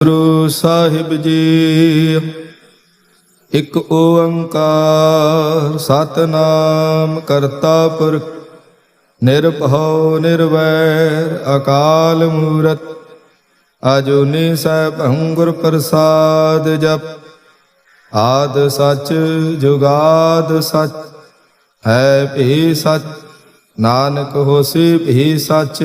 ਗੁਰੂ ਸਾਹਿਬ ਜੀ, ਇੱਕ ਓੰਕਾਰ ਸਤਨਾਮ ਕਰਤਾ ਪੁਰਖ ਨਿਰਭਉ ਨਿਰਵੈਰ ਅਕਾਲ ਮੂਰਤ, ਅਜੂਨੀ ਸੈਭੰ ਗੁਰ ਪ੍ਰਸਾਦ ਜਪ, ਆਦ ਸਚ ਜੁਗਾਦ ਸਚ, ਹੈ ਭੀ ਸਚ, ਨਾਨਕ ਹੋਸੀ ਭੀ ਸਚ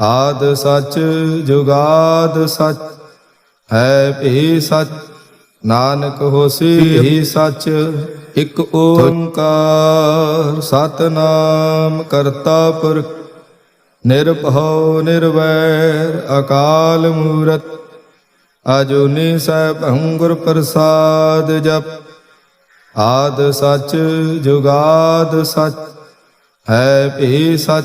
ਆਦ ਸਚ, ਜੁਗਾਦ ਸਚ, ਹੈ ਭੀ ਸਚ, ਨਾਨਕ ਹੋਸੀ ਭੀ ਸਚ, ਇਕ ਓੰਕਾਰ ਸਤਨਾਮ ਕਰਤਾ ਪੁਰਖ ਨਿਰਭਉ ਨਿਰਵੈਰ ਅਕਾਲ ਮੂਰਤ, ਅਜੂਨੀ ਸੈਭੰ ਗੁਰ ਪ੍ਰਸਾਦ ਜਪ, ਆਦ ਸਚ, ਜੁਗਾਦ ਸਚ, ਹੈ ਭੀ ਸਚ